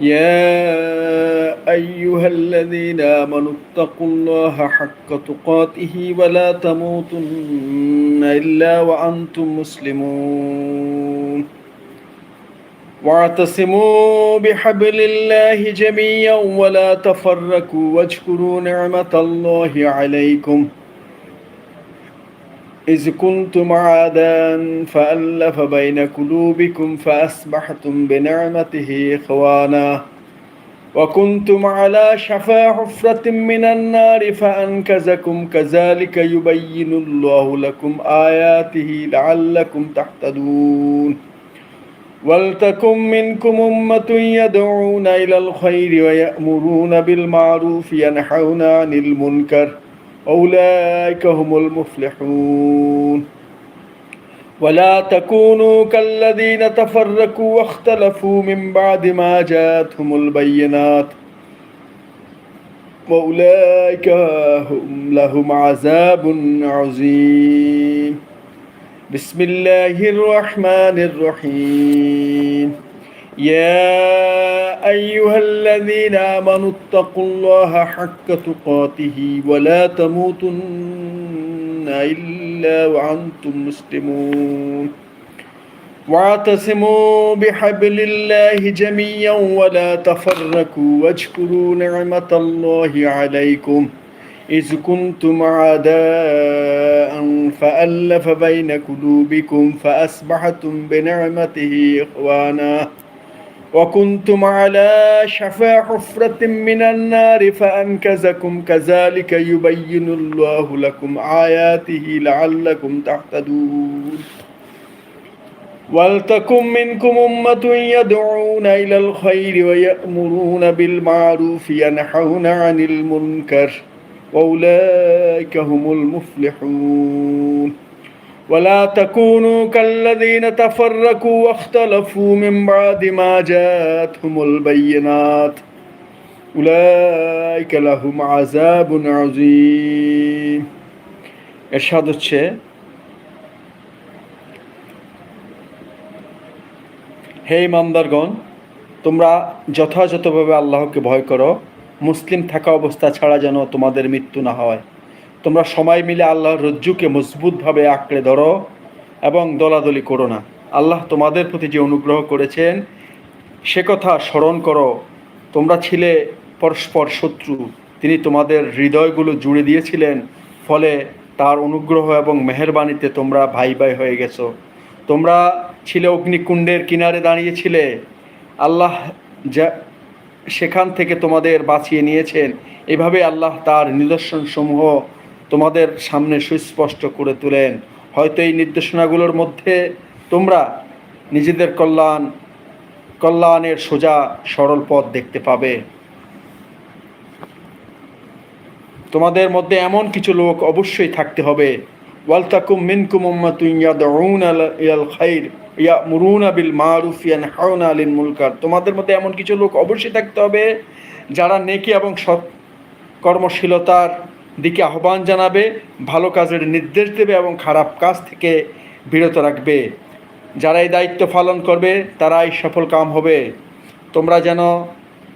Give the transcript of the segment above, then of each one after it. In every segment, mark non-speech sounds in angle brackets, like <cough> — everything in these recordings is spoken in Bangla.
يا أيها الذين آمنوا اتقوا الله حق تقاته ولا تموتن إلا وأنتم مسلمون. واعتصموا بحبل الله جميعا ولا تفرقوا واذكروا نعمة الله عليكم. إذ كنتم عادا فألف بين قلوبكم فأصبحتم بنعمته إخوانا. وكنتم على شفا حفرة من النار فأنكزكم كذلك يبين الله لكم آياته لعلكم تهتدون. ولتكن منكم أمة يدعون إلى الخير ويأمرون بالمعروف ينحون عن المنكر. أولئك هم المفلحون. ولا تكونوا كالذين تفرقوا واختلفوا من بعد ما جاءتهم البينات. وأولئك هم لهم عذاب عظيم. بسم الله الرحمن الرحيم. يا أيها الذين آمنوا اتقوا الله حق تقاته ولا تموتن إلا وأنتم مسلمون. واعتصموا بحبل الله جميعا ولا تفرقوا واذكروا نعمة الله عليكم. إذ كنتم عداء فألف بين قلوبكم فأصبحتم بنعمته إخوانا. وكنتم على شفا حفرة من النار فأنكزكم كذلك يبين الله لكم آياته لعلكم تهتدون. ولتكن منكم أمة يدعون إلى الخير ويأمرون بالمعروف ينحون عن المنكر وأولئك هم المفلحون. ولا تكونوا كالذين تفرقوا واختلفوا من بعد ما جاءتهم البينات أولئك لهم عذاب عظيم এরশাদ হচ্ছে হে ইমানদারগণ তোমরা যথাযথভাবে আল্লাহকে ভয় করো মুসলিম থাকা অবস্থা ছাড়া যেন তোমাদের মৃত্যু না হয় তোমরা সময় মিলে আল্লাহর রজ্জুকে মজবুতভাবে আঁকড়ে ধরো এবং দলাদলি করো না। আল্লাহ তোমাদের প্রতি যে অনুগ্রহ করেছেন, সে কথা স্মরণ করো। তোমরা ছিলে পরস্পর শত্রু। তিনি তোমাদের হৃদয়গুলো জুড়ে দিয়েছিলেন, ফলে তার অনুগ্রহ এবং মেহরবানিতে তোমরা ভাই ভাই হয়ে গেছো। তোমরা ছিলে অগ্নিকুণ্ডের কিনারে দাঁড়িয়েছিলে। আল্লাহ যা সেখান থেকে তোমাদের বাঁচিয়ে নিয়েছেন। এভাবে আল্লাহ তার নিদর্শনসমূহ তোমাদের সামনে সুস্পষ্ট করে তোলেন। হয়তো এই নির্দেশনাগুলোর মধ্যে তোমরা নিজেদের কল্যাণ, কল্যাণের সোজা, সরল পথ দেখতে পাবে। তোমাদের মধ্যে এমন কিছু লোক অবশ্যই থাকতে হবে। ওয়ালতাকুম মিনকুম উম্মাতুন ইয়াদউনা ইলাল খাইর বিল মারুফ, ইয়ানহাউনা আনিল মুনকার। তোমাদের মধ্যে এমন কিছু লোক অবশ্যই থাকতে হবে যারা নেকি এবং সৎ কর্মশীলতার দিকে আহ্বান জানাবে, ভালো কাজের নির্দেশ দেবে এবং খারাপ কাজ থেকে বিরত রাখবে। যারা এই দায়িত্ব পালন করবে, তারাই সফল কাম হবে। তোমরা যেন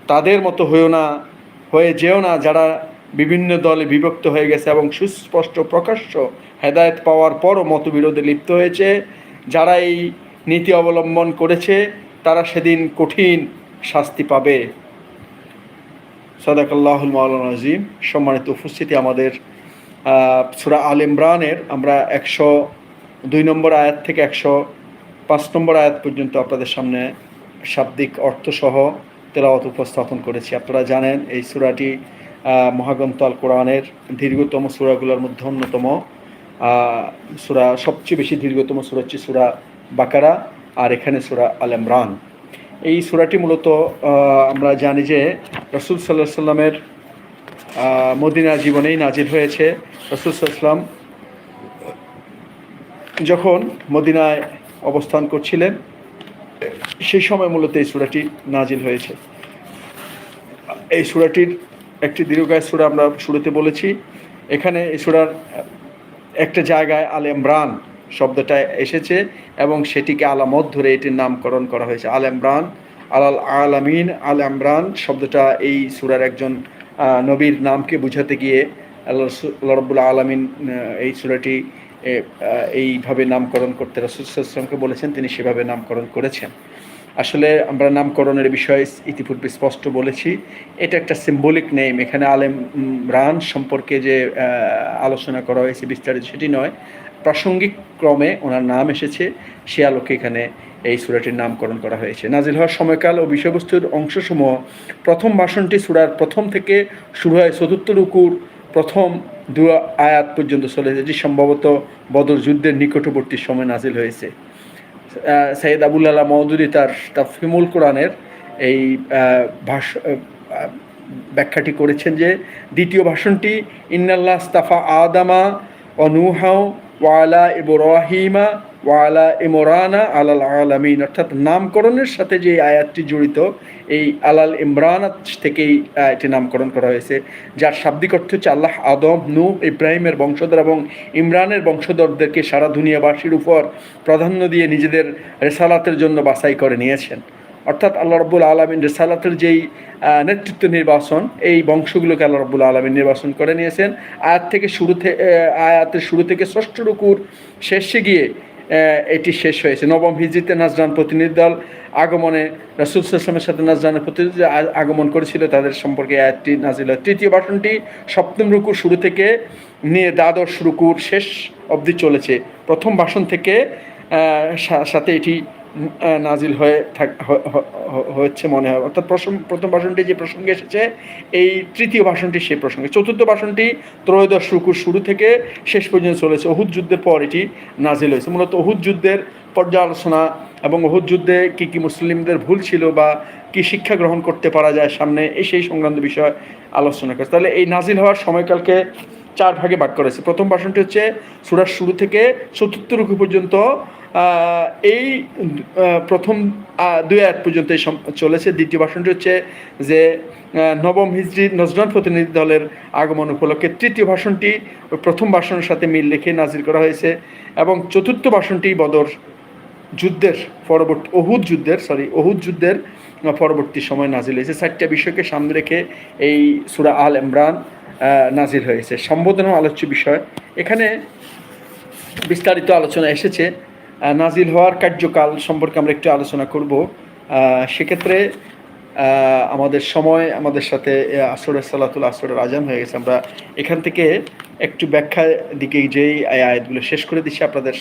তাদের মতো হয়েও না, হয়ে যেও না যারা বিভিন্ন দলে বিভক্ত হয়ে গেছে এবং সুস্পষ্ট প্রকাশ্য হেদায়ত পাওয়ার পরও মতবিরোধে লিপ্ত হয়েছে। যারা এই নীতি অবলম্বন করেছে, তারা সেদিন কঠিন শাস্তি পাবে। সদাকাল্লাহুল মাওলানা আজিম সম্মানিত উপস্থিতি আমাদের সুরা আল ইমরানের, আমরা একশো দুই নম্বর আয়াত থেকে একশো পাঁচ নম্বর আয়াত পর্যন্ত আপনাদের সামনে শাব্দিক অর্থসহ তেলাওয়াত উপস্থাপন করেছি। আপনারা জানেন এই সুরাটি মহাগ্রন্থ আল কোরআনের দীর্ঘতম সুরাগুলোর মধ্যে অন্যতম। সুরা সবচেয়ে বেশি দীর্ঘতম সুরা হচ্ছে সুরা বাকারা আর এখানে সুরা আল ইমরান। এই সুরাটি মূলত আমরা জানি যে রসুল সাল্লাহ সাল্লামের মদিনা জীবনেই নাজিল হয়েছে। রসুল সাল্লাম যখন মদিনায় অবস্থান করছিলেন, সেই সময় মূলত এই সুরাটি নাজিল হয়েছে। এই সুরাটির একটি দীর্ঘায় সুরা আমরা শুরুতে বলেছি। এখানে এই সুরার একটা জায়গায় আল ইমরান শব্দটা এসেছে এবং সেটিকে আলামত ধরে এটির নামকরণ করা হয়েছে। আল ইমরান, আলাল আলামিন, আল ইমরান শব্দটা এই সুরার একজন নবীর নামকে বোঝাতে গিয়ে আল্লাহ আলমিন এই সুরাটি এইভাবে নামকরণ করতে রসুলামকে বলেছেন, তিনি সেভাবে নামকরণ করেছেন। আসলে আমরা নামকরণের বিষয়ে ইতিপূর্বে স্পষ্ট বলেছি। এটা একটা সিম্বলিক নেম এখানে আলেম রান সম্পর্কে যে আলোচনা করা হয়েছে, বিস্তারিত, সেটি নয়। প্রাসঙ্গিক ক্রমে ওনার নাম এসেছে, সে আলোকে এখানে এই সুরাটির নামকরণ করা হয়েছে। নাজিল হওয়ার সময়কাল ও বিষয়বস্তুর অংশসমূহ, প্রথম ভাষণটি সুরার প্রথম থেকে শুরু হয় চতুর্থ রুকুর প্রথম দু আয়াত পর্যন্ত চলে, যেটি সম্ভবত বদর যুদ্ধের নিকটবর্তী সময় নাজিল হয়েছে। সৈয়দ আবুল আলা মৌদুদি তার তাফিমুল কোরআনের এই ভাষ ব্যাখ্যাটি করেছেন যে, দ্বিতীয় ভাষণটি, ইন্নাল্লাহ স্তাফা আদামা অনুহাও ওয়ালা ইবরাহিমা ওয়ালা ইমরানা আলাল আলামিন অর্থাৎ নামকরণের সাথে যে আয়াতটি জড়িত, এই আলাল ইমরান থেকেই এটি নামকরণ করা হয়েছে। যার শাব্দিক অর্থ হচ্ছে আল্লাহ আদম নূ ইব্রাহিমের বংশধর এবং ইমরানের বংশধরদেরকে সারা দুনিয়াবাসীর উপর প্রাধান্য দিয়ে নিজেদের রেসালাতের জন্য বাছাই করে নিয়েছেন। অর্থাৎ আল্লাহ রব্বুল আলমিন রেসালাতের যেই নেতৃত্ব নির্বাচন, এই বংশগুলোকে আল্লাহ রব্বুল আলমিন নির্বাচন করে নিয়েছেন। আয়াত থেকে শুরু থেকে আয়াতের শুরু থেকে ষষ্ঠ রুকুর শেষে গিয়ে এটি শেষ হয়েছে। নবম হিজিতে নাজরান প্রতিনিধি দল আগমনে রাসুল সাল্লামের সাথে নাজরানের প্রতিনিধি আগমন করেছিল। তাদের সম্পর্কে আয়াতটি নাজিল তৃতীয় ভাষণটি সপ্তম রুকুর শুরু থেকে নিয়ে দ্বাদশ রুকুর শেষ অবধি চলেছে। প্রথম ভাষণ থেকে সাথে এটি নাজিল হয়ে থাক হচ্ছে মনে হয়। অর্থাৎ প্রথম প্রথম ভাষণটি যে প্রসঙ্গে এসেছে, এই তৃতীয় ভাষণটি সেই প্রসঙ্গে। চতুর্থ ভাষণটি ত্রয়োদশ রুকুর শুরু থেকে শেষ পর্যন্ত চলেছে। অহুদ যুদ্ধের পর এটি নাজিল হয়েছে। মূলত অহুদ যুদ্ধের পর্যালোচনা এবং অহুদ যুদ্ধে কী কী মুসলিমদের ভুল ছিল বা কি শিক্ষা গ্রহণ করতে পারা যায় সামনে, এই সেই সংক্রান্ত বিষয় আলোচনা করেছে। তাহলে এই নাজিল হওয়ার সময়কালকে চার ভাগে ভাগ করেছে প্রথম ভাষণটি হচ্ছে, সুরার শুরু থেকে চতুর্থ রুকু পর্যন্ত এই প্রথম দুই আয়াত পর্যন্ত চলেছে। দ্বিতীয় ভাষণটি হচ্ছে যে নবম হিজরি নজরান প্রতিনিধি দলের আগমন উপলক্ষে তৃতীয় ভাষণটি প্রথম ভাষণের সাথে মিল রেখে নাজির করা হয়েছে এবং চতুর্থ ভাষণটি বদর যুদ্ধের পরবর্তী অহুদ যুদ্ধের সরি অহুদ যুদ্ধের পরবর্তী সময় নাজিল হয়েছে। চারটা বিষয়কে সামনে রেখে এই সুরা আল ইমরান নাজিল হয়েছে। সম্বোধনা আলোচ্য বিষয়। এখানে বিস্তারিত আলোচনা এসেছে। নাজিল হওয়ার কার্যকাল সম্পর্কে আমরা একটু আলোচনা করব। সেক্ষেত্রে আমাদের সময় আমাদের সাথে আসরের সালাতুল আসরের আজান হয়ে গেছে। আমরা এখান থেকে একটু ব্যাখ্যা দিকে যেই আয়- আয়াতগুলো শেষ করে দিচ্ছি আপনাদের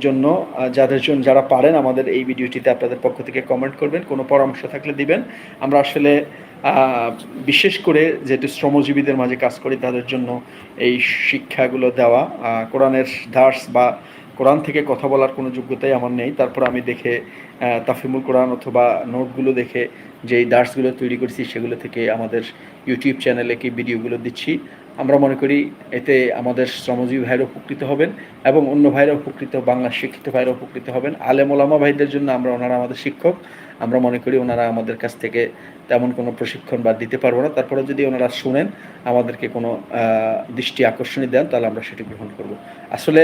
জন্য। যাদের জন্য যারা পারেন আমাদের এই ভিডিওটিতে আপনাদের পক্ষ থেকে কমেন্ট করবেন, কোনো পরামর্শ থাকলে দিবেন। আমরা আসলে বিশেষ করে যেহেতু শ্রমজীবীদের মাঝে কাজ করি, তাদের জন্য এই শিক্ষাগুলো দেওয়া কোরআনের দাস বা কোরআন থেকে কথা বলার কোনো যোগ্যতাই আমার নেই। তারপর আমি দেখে তাফিমুল কোরআন অথবা নোটগুলো দেখে যেই দাসগুলো তৈরি করেছি সেগুলো থেকে আমাদের ইউটিউব চ্যানেলে কি ভিডিওগুলো দিচ্ছি। আমরা মনে করি এতে আমাদের শ্রমজীবী ভাইরা উপকৃত হবেন এবং অন্য ভাইরা উপকৃত, বাংলা শিক্ষিত ভাইরা উপকৃত হবেন। আলেম ওলামা ভাইদের জন্য আমরা ওনারা আমাদের শিক্ষক। আমরা মনে করি ওনারা আমাদের কাছ থেকে তেমন কোনো প্রশিক্ষণ বা দিতে পারব না। তারপরে যদি ওনারা শুনেন, আমাদেরকে কোনো দৃষ্টি আকর্ষণী দেন, তাহলে আমরা সেটি গ্রহণ করব। আসলে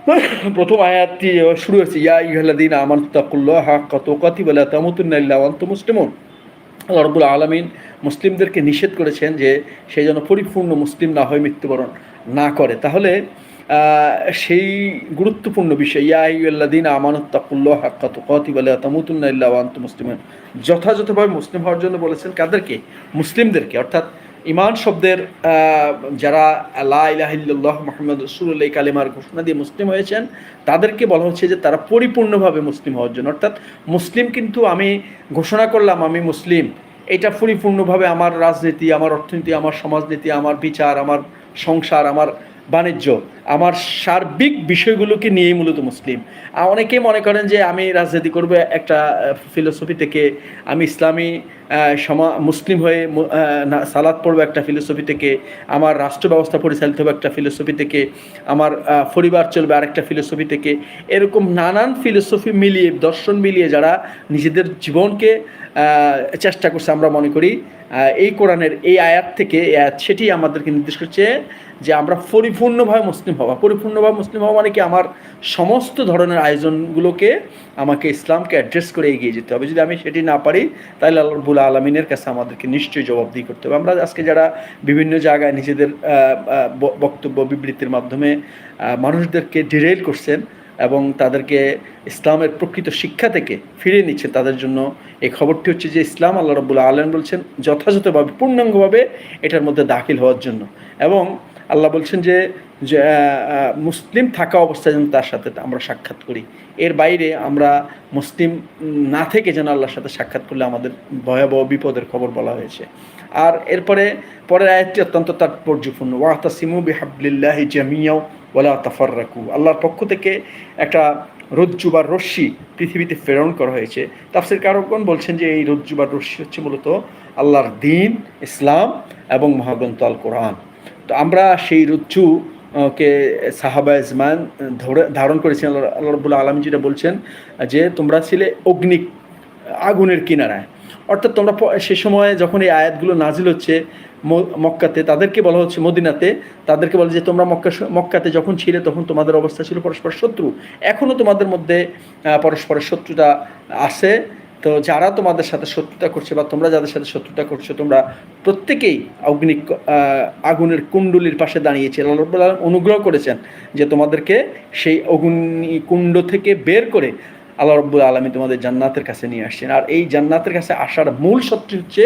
<laughs> প্রথম আয়াতটি শুরু হয়েছে, ইয়া ইহাল্লাদিন আমান তাকুল্লাহ হাক্কা তোকাতি বলে তামুতুন্না ইল্লা ওয়া আনতুম মুসলিমুন। আল্লাহ রবুল আলমিন মুসলিমদেরকে নিষেধ করেছেন যে সে যেন পরিপূর্ণ মুসলিম না হয়ে, মৃত্যুবরণ না করে। তাহলে সেই গুরুত্বপূর্ণ বিষয় ইয়াইল্লাদিন আমানুত্তাকুল্লাহ হাক্কা তুকাতি বলে তামুতুন্না ইল্লা মুসলিমুন। যথাযথভাবে মুসলিম হওয়ার জন্য বলেছেন কাদেরকে? মুসলিমদেরকে। অর্থাৎ ইমান শব্দের যারা আল্লাহ ইলাহিল্লাহ মোহাম্মদ রসুল্লাহ কালিমার ঘোষণা দিয়ে মুসলিম হয়েছেন, তাদেরকে বলা হচ্ছে যে তারা পরিপূর্ণভাবে মুসলিম হওয়ার জন্য। অর্থাৎ মুসলিম কিন্তু আমি ঘোষণা করলাম আমি মুসলিম। এটা পরিপূর্ণভাবে আমার রাজনীতি, আমার অর্থনীতি, আমার সমাজনীতি, আমার বিচার, আমার সংসার, আমার বাণিজ্য, আমার সার্বিক বিষয়গুলোকে নিয়েই মূলত মুসলিম। অনেকেই মনে করেন যে আমি রাজনীতি করব একটা ফিলোসফি থেকে, আমি ইসলামী সমা মুসলিম হয়ে সালাদ পড়ব একটা ফিলোসফি থেকে, আমার রাষ্ট্র ব্যবস্থা পরিচালিত হবে একটা ফিলোসফি থেকে, আমার পরিবার চলবে আরেকটা ফিলোসফি থেকে, এরকম নানান ফিলোসফি মিলিয়ে, দর্শন মিলিয়ে যারা নিজেদের জীবনকে চেষ্টা করছে আমরা মনে করি এই কোরআনের এই আয়াত থেকে সেটি আমাদেরকে নির্দেশ করছে যে আমরা পরিপূর্ণভাবে মুসলিম হওয়া। পরিপূর্ণভাবে মুসলিম হওয়া মানে কি, আমার সমস্ত ধরনের আয়োজনগুলোকে আমাকে ইসলামকে অ্যাড্রেস করে এগিয়ে যেতে হবে। যদি আমি সেটি না পারি, তাহলে আল্লাহ রবুল আলমিনের কাছে আমাদেরকে নিশ্চয়ই জবাবদিহি করতে হবে। আমরা আজকে যারা বিভিন্ন জায়গায় নিজেদের বক্তব্য, বিবৃতির মাধ্যমে মানুষদেরকে ডিরেল করছেন এবং তাদেরকে ইসলামের প্রকৃত শিক্ষা থেকে ফিরিয়ে নিচ্ছে তাদের জন্য এই খবরটি হচ্ছে যে ইসলাম আল্লাহ রবুল্লা আলম বলছেন, যথাযথভাবে, পূর্ণাঙ্গভাবে এটার মধ্যে দাখিল হওয়ার জন্য। এবং আল্লাহ বলছেন যে যে, মুসলিম থাকা অবস্থায় যেন তার সাথে আমরা সাক্ষাৎ করি। এর বাইরে আমরা মুসলিম না থেকে যেন আল্লাহর সাথে সাক্ষাৎ করলে আমাদের ভয়াবহ বিপদের খবর বলা হয়েছে। আর এরপরে পরের আয়াতটি অত্যন্ত তাৎপর্যপূর্ণ। ওয়াহতা সিমু বিহাবলিল্লাহি জামিয়াও ওলা তাফাররাকু আল্লাহর পক্ষ থেকে একটা রজ্জু বা রশ্মি পৃথিবীতে প্রেরণ করা হয়েছে। তাফসির কারকগণ বলছেন যে এই রজ্জু বা রশ্মি হচ্ছে মূলত আল্লাহর দিন ইসলাম এবং মহাগ্রন্থ আল কোরআন তো আমরা সেই রজ্জু কে সাহাবা ইজমান ধরে, ধারণ করেছেন, আল্লাহ রবুল্লা আলম যেটা বলছেন, যে তোমরা ছিলে অগ্নি আগুনের কিনারায়। অর্থাৎ তোমরা সে সময় যখন এই আয়াতগুলো নাজিল হচ্ছে মক্কাতে, তাদেরকে বলা হচ্ছে মদিনাতে, তাদেরকে বলে যে তোমরা মক্কা মক্কাতে যখন ছিলে তখন তোমাদের অবস্থা ছিল পরস্পর শত্রু। এখনও তোমাদের মধ্যে পরস্পরের শত্রুটা আছে। তো যারা তোমাদের সাথে শত্রুতা করছে বা তোমরা যাদের সাথে শত্রুতা করছ, তোমরা প্রত্যেকেই অগ্নি আগুনের কুণ্ডলির পাশে দাঁড়িয়েছে। আল্লাহ অনুগ্রহ করেছেন যে তোমাদেরকে সেই অগ্নি কুণ্ড থেকে বের করে আল্লাহ রব্বুল আলমী তোমাদের জান্নাতের কাছে নিয়ে আসছেন। আর এই জান্নাতের কাছে আসার মূল শত্রু হচ্ছে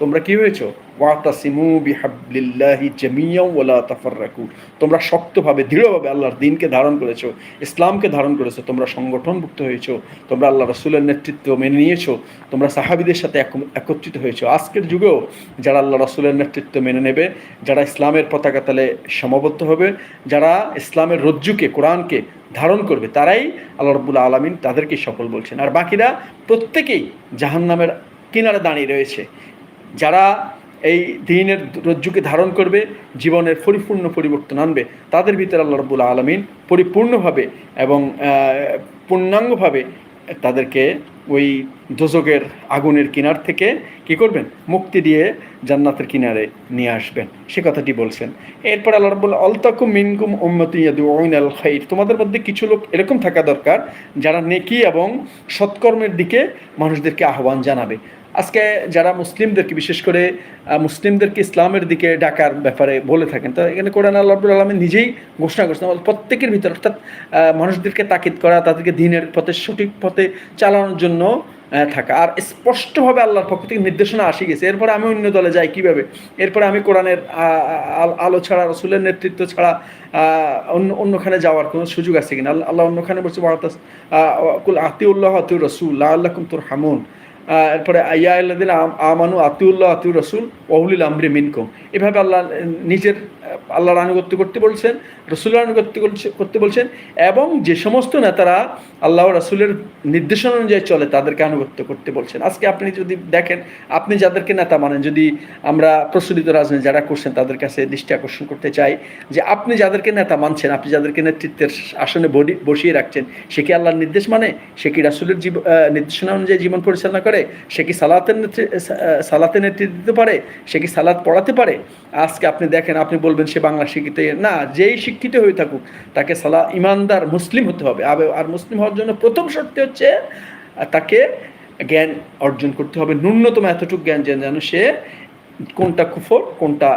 তোমরা কী হয়েছো? ওয়াতাসিমু বিহাবলিল্লাহি জামিয়াও ওয়ালা তাফাররাকু। তোমরা শক্তভাবে, দৃঢ়ভাবে আল্লাহর দিনকে ধারণ করেছ, ইসলামকে ধারণ করেছ, তোমরা সংগঠনভুক্ত হয়েছো, তোমরা আল্লাহ রসুলের নেতৃত্ব মেনে নিয়েছো, তোমরা সাহাবিদের সাথে একত্রিত হয়েছো। আজকের যুগেও যারা আল্লাহ রসুলের নেতৃত্ব মেনে নেবে, যারা ইসলামের পতাকা তালে সমাবদ্ধ হবে, যারা ইসলামের রজ্জুকে, কোরআনকে ধারণ করবে, তারাই আল্লাহ রব্বুল আলমিন তাদেরকে সফল বলছেন। আর বাকিরা প্রত্যেকেই জাহান্নামের কিনারে দাঁড়িয়ে রয়েছে। যারা এই দিনের রজ্জুকে ধারণ করবে, জীবনের পরিপূর্ণ পরিবর্তন আনবে। তাদের ভিতরে আল্লাহ রবুল্লা আলমিন পরিপূর্ণভাবে এবং পূর্ণাঙ্গভাবে তাদেরকে ওই দোজকের আগুনের কিনার থেকে কি করবেন? মুক্তি দিয়ে জান্নাতের কিনারে নিয়ে আসবেন। সে কথাটি বলছেন। এরপর আল্লাহ রব্বুল অলতাকুম মিনকুম উম্মতি ইয়াদউন আল খাইর। তোমাদের মধ্যে কিছু লোক এরকম থাকা দরকার, যারা নেকি এবং সৎকর্মের দিকে মানুষদেরকে আহ্বান জানাবে। আজকে যারা মুসলিমদেরকে, বিশেষ করে মুসলিমদেরকে ইসলামের দিকে ডাকার ব্যাপারে বলে থাকেন, তো এখানে কোরআন আল্লাহ রাব্বুল আলমী নিজেই ঘোষণা করছেন প্রত্যেকের ভিতরে, অর্থাৎ মানুষদেরকে তাকিদ করা, তাদেরকে দিনের পথে, সঠিক পথে চালানোর জন্য থাকা। আর স্পষ্টভাবে আল্লাহর পক্ষ থেকে নির্দেশনা আসে গেছে। এরপরে আমি অন্য দলে যাই কীভাবে? এরপরে আমি কোরআনের আল- ছাড়া, রসুলের নেতৃত্ব ছাড়া অন্য, অন্যখানে যাওয়ার কোনো সুযোগ আছে কিনা? আল্লাহ আল্লাহ অন্যখানে বলছে বারাতাস কুল আতিউল্লাহ আতিউর রসুল আল্লাহ কুমতুর হামুন এরপরে, আইয়া আল্লাদিন আমানু আতিউল্লাহ আতিউর রসুল ওহুলিল আমরি মিনকুম। এভাবে আল্লাহ নিজের আল্লাহর আনুগত্য করতে বলছেন, রসুলের আনুগত্য করতে বলছেন, এবং যে সমস্ত নেতারা আল্লাহ রসুলের নির্দেশনা অনুযায়ী চলে, তাদেরকে আনুগত্য করতে বলছেন। আজকে আপনি যদি দেখেন, আপনি যাদেরকে নেতা মানেন, যদি আমরা প্রচলিত রাজনীতি যারা করছেন, তাদের কাছে দৃষ্টি আকর্ষণ করতে চাই যে আপনি যাদেরকে নেতা মানছেন, আপনি যাদেরকে নেতৃত্বের আসনে বসিয়ে রাখছেন, সে কি আল্লাহর নির্দেশ মানে? সে কি রাসুলের জীব নির্দেশনা অনুযায়ী জীবন পরিচালনা করে? সে কি সালাতের সালাতে নেতৃত্ব দিতে পারে? সে কি সালাত পড়াতে পারে? আজকে আপনি দেখেন, আপনি বলবেন সে বাংলা শিক্ষিত, না, যেই শিক্ষিত হয়ে থাকুক, তাকে সালা, ইমানদার মুসলিম হতে হবে। আর মুসলিম হওয়ার জন্য প্রথম শর্ত হচ্ছে তাকে জ্ঞান অর্জন করতে হবে। ন্যূনতম এতটুকু জ্ঞান যেন সে কোনটা কুফর, কোনটা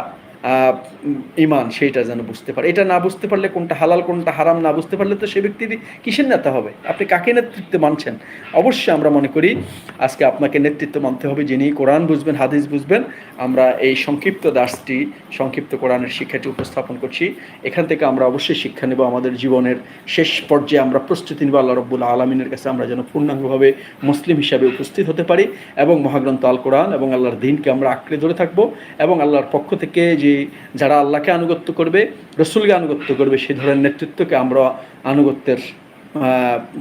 ইমান, সেইটা যেন বুঝতে পারে। এটা না বুঝতে পারলে কোনটা হালাল, কোনটা হারাম না বুঝতে পারলে তো সে ব্যক্তি কিসের নেতা হবে? আপনি কাকে নেতৃত্ব মানছেন? অবশ্যই আমরা মনে করি আজকে আপনাকে নেতৃত্ব মানতে হবে যিনি কোরআন বুঝবেন, হাদিস বুঝবেন। আমরা এই সংক্ষিপ্ত দাসটি সংক্ষিপ্ত কোরআনের শিক্ষাটি উপস্থাপন করছি। এখান থেকে আমরা অবশ্যই শিক্ষা নেব। আমাদের জীবনের শেষ পর্যায়ে আমরা প্রস্তুতি নেব। আল্লাহ রব্বুল আলমিনের কাছে আমরা যেন পূর্ণাঙ্গভাবে মুসলিম হিসাবে উপস্থিত হতে পারি এবং মহাগ্রন্থ আল কোরআন এবং আল্লাহর দিনকে আমরা আঁকড়ে ধরে থাকব এবং আল্লাহর পক্ষ থেকে যে যারা আল্লাহকে আনুগত্য করবে, রসুলকে আনুগত্য করবে, সেই ধরনের নেতৃত্বকে আমরা আনুগত্যের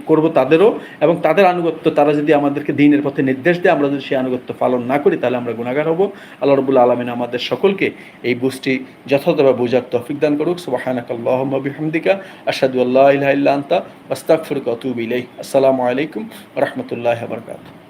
করব তাদেরও। এবং তাদের আনুগত্য তারা যদি আমাদেরকে দিনের পথে নির্দেশ দেয়, আমরা যদি সেই আনুগত্য পালন না করি, তাহলে আমরা গুণাগার হব। আল্লাহ রবুল্লা আলমিন আমাদের সকলকে এই বুঝটি যথাযথভাবে বোঝার তৌফিক দান করুক। আল্লাহুম্মা বিহামদিকা, আশহাদু ইল্লা আসসালামু আলাইকুম রাহমাতুল্লাহি ওয়া বারাকাতুহু।